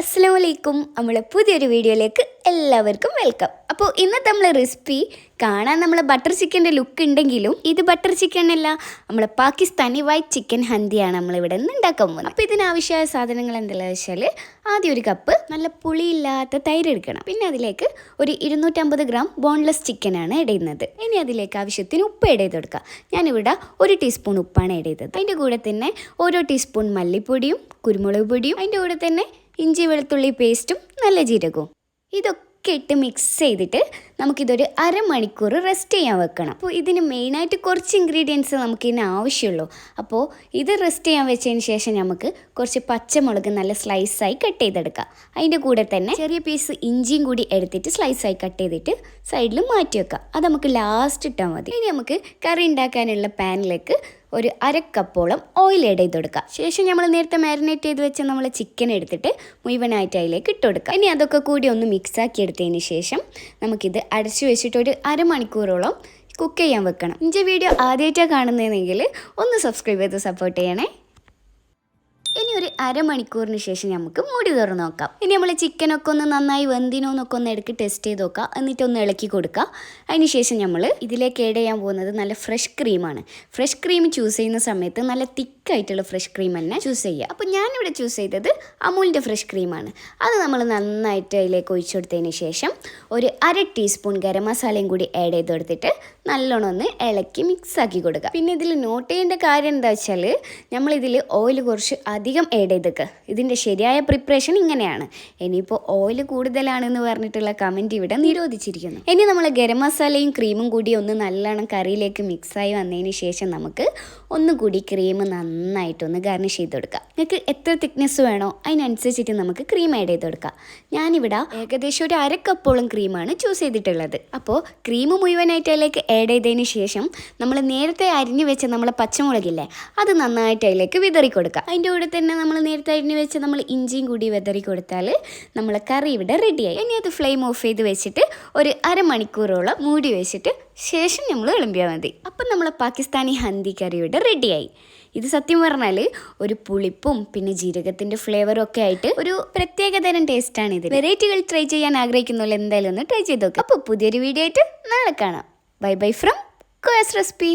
അസ്സാം വലൈക്കും നമ്മളെ പുതിയൊരു വീഡിയോയിലേക്ക് എല്ലാവർക്കും വെൽക്കം. അപ്പോൾ ഇന്നത്തെ നമ്മളെ റെസിപ്പി കാണാൻ നമ്മൾ ബട്ടർ ചിക്കന്റെ ലുക്ക് ഉണ്ടെങ്കിലും ഇത് ബട്ടർ ചിക്കൻ അല്ല നമ്മളെ പാകിസ്ഥാനി വൈറ്റ് ചിക്കൻ ഹന്തിയാണ് നമ്മളിവിടെ നിന്ന് ഉണ്ടാക്കാൻ പോകുന്നത്. അപ്പോൾ ഇതിനാവശ്യമായ സാധനങ്ങൾ എന്തെല്ലാം വെച്ചാൽ ആദ്യം ഒരു കപ്പ് നല്ല പുളിയില്ലാത്ത തൈര് എടുക്കണം. പിന്നെ അതിലേക്ക് ഒരു ഇരുന്നൂറ്റമ്പത് ഗ്രാം ബോൺലെസ് ചിക്കനാണ് ഇടയുന്നത് ഇനി അതിലേക്ക് ആവശ്യത്തിന് ഉപ്പ് ഇട ചെയ്ത് കൊടുക്കുക ഞാനിവിടെ ഒരു ടീസ്പൂൺ ഉപ്പാണ് ഇട ചെയ്തത്. അതിന്റെ കൂടെ തന്നെ ഓരോ ടീസ്പൂൺ മല്ലിപ്പൊടിയും കുരുമുളക് പൊടിയും അതിന്റെ കൂടെ തന്നെ ഇഞ്ചി വെളുത്തുള്ളി പേസ്റ്റും നല്ല ജീരകവും. ഇതൊക്കെ ഇട്ട് മിക്സ് ചെയ്തിട്ട് നമുക്കിതൊരു അരമണിക്കൂർ റെസ്റ്റ് ചെയ്യാൻ വെക്കണം. അപ്പോൾ ഇതിന് മെയിനായിട്ട് കുറച്ച് ഇൻഗ്രീഡിയൻസ് നമുക്ക് ഇതിന് ആവശ്യമുള്ളൂ. അപ്പോൾ ഇത് റെസ്റ്റ് ചെയ്യാൻ വെച്ചതിന് ശേഷം നമുക്ക് കുറച്ച് പച്ചമുളക് നല്ല സ്ലൈസായി കട്ട് ചെയ്തെടുക്കാം. അതിന്റെ കൂടെ തന്നെ ചെറിയ പീസ് ഇഞ്ചിയും കൂടി എടുത്തിട്ട് സ്ലൈസായി കട്ട് ചെയ്തിട്ട് സൈഡിൽ മാറ്റി വെക്കാം. അത് നമുക്ക് ലാസ്റ്റ് ഇട്ടാൽ മതി. ഇനി നമുക്ക് കറി ഉണ്ടാക്കാനുള്ള പാനിലേക്ക് ഒരു അര ഓയിൽ ആഡ് ചെയ്ത് കൊടുക്കുക. ശേഷം നമ്മൾ നേരത്തെ മാരിനേറ്റ് ചെയ്ത് വെച്ച നമ്മൾ ചിക്കൻ എടുത്തിട്ട് മുഴുവനായിട്ട് അതിലേക്ക് ഇട്ട് കൊടുക്കുക. ഇനി അതൊക്കെ കൂടി ഒന്ന് മിക്സ് ആക്കി എടുത്തതിന് ശേഷം നമുക്കിത് അടച്ചു വെച്ചിട്ട് ഒരു അരമണിക്കൂറോളം കുക്ക് ചെയ്യാൻ വെക്കണം. ഇഞ്ചി വീഡിയോ ആദ്യമായിട്ടാണ് കാണുന്നതെങ്കിൽ ഒന്ന് സബ്സ്ക്രൈബ് ചെയ്ത് സപ്പോർട്ട് ചെയ്യണേ. ഇനി ഒരു അരമണിക്കൂറിന് ശേഷം നമുക്ക് മൂടി തുറന്ന് നോക്കാം. ഇനി നമ്മൾ ചിക്കനൊക്കെ ഒന്ന് നന്നായി വെന്തിനോ എന്നൊക്കെ ഒന്ന് ഇടയ്ക്ക് ടെസ്റ്റ് ചെയ്ത് നോക്കാം. എന്നിട്ട് ഒന്ന് ഇളക്കി കൊടുക്കുക അതിന് ശേഷം നമ്മൾ ഇതിലേക്ക് ഏഡ് ചെയ്യാൻ പോകുന്നത് നല്ല ഫ്രഷ് ക്രീമാണ് ഫ്രഷ് ക്രീം ചൂസ് ചെയ്യുന്ന സമയത്ത് നല്ല തിക്കായിട്ടുള്ള ഫ്രഷ് ക്രീം തന്നെ ചൂസ് ചെയ്യുക. അപ്പോൾ ഞാനിവിടെ ചൂസ് ചെയ്തത് അമൂലിന്റെ ഫ്രഷ് ക്രീമാണ് അത് നമ്മൾ നന്നായിട്ട് അതിലേക്ക് ഒഴിച്ചു കൊടുത്തതിന് ശേഷം ഒരു അര ടീസ്പൂൺ ഗരം മസാലയും കൂടി ആഡ് ചെയ്ത് കൊടുത്തിട്ട് നല്ലോണം ഒന്ന് ഇളക്കി മിക്സ് ആക്കി കൊടുക്കുക. പിന്നെ ഇതിൽ നോട്ട് ചെയ്യേണ്ട കാര്യം എന്താ വെച്ചാൽ നമ്മളിതിൽ ഓയിൽ കുറച്ച് അധികം ഏഡ് ചെയ്തേക്ക്. ഇതിന്റെ ശരിയായ പ്രിപ്പറേഷൻ ഇങ്ങനെയാണ്. ഇനിയിപ്പോൾ ഓയിൽ കൂടുതലാണെന്ന് പറഞ്ഞിട്ടുള്ള കമന്റ് ഇവിടെ നിരോധിച്ചിരിക്കുന്നു. ഇനി നമ്മൾ ഗരം മസാലയും ക്രീമും കൂടി ഒന്ന് നല്ലോണം കറിയിലേക്ക് മിക്സായി വന്നതിന് ശേഷം നമുക്ക് ഒന്നുകൂടി ക്രീം നന്നായിട്ടൊന്ന് ഗാർണിഷ് ചെയ്ത് കൊടുക്കാം. നിങ്ങൾക്ക് എത്ര തിക്നെസ് വേണോ അതിനനുസരിച്ചിട്ട് നമുക്ക് ക്രീം ആഡ് ചെയ്ത് കൊടുക്കാം. ഞാനിവിടെ ഏകദേശം ഒരു അര ക്രീമാണ് ചൂസ് ചെയ്തിട്ടുള്ളത്. അപ്പോൾ ക്രീം മുഴുവനായിട്ട് അതിലേക്ക് ആഡ് ചെയ്തതിന് ശേഷം നമ്മൾ നേരത്തെ അരിഞ്ഞു വെച്ച നമ്മളെ പച്ചമുളകില്ലേ അത് നന്നായിട്ട് അതിലേക്ക് വിതറി കൊടുക്കുക അതിന്റെ കൂടെ തന്നെ നമ്മൾ നേരത്തെ അരിഞ്ഞു വെച്ച് നമ്മൾ ഇഞ്ചിയും കൂടി വെതറി കൊടുത്താൽ നമ്മൾ കറി ഇവിടെ റെഡിയായി. ഇനി അത് ഫ്ലെയിം ഓഫ് ചെയ്ത് വെച്ചിട്ട് ഒരു അരമണിക്കൂറോളം മൂടി വെച്ചിട്ട് ശേഷം നമ്മൾ വിളമ്പിയാൽ മതി. അപ്പം നമ്മൾ പാകിസ്ഥാനി ഹന്തി കറി ഇവിടെ റെഡിയായി. ഇത് സത്യം പറഞ്ഞാൽ ഒരു പുളിപ്പും പിന്നെ ജീരകത്തിന്റെ ഫ്ലേവറും ഒക്കെ ആയിട്ട് ഒരു പ്രത്യേക തരം ടേസ്റ്റാണ് ഇത് വെറൈറ്റികൾ ട്രൈ ചെയ്യാൻ ആഗ്രഹിക്കുന്നുള്ള എന്തായാലും ഒന്ന് ട്രൈ ചെയ്ത് നോക്കാം. അപ്പോൾ പുതിയൊരു വീഡിയോ ആയിട്ട് നാളെ കാണാം. Bye bye from Koya's recipe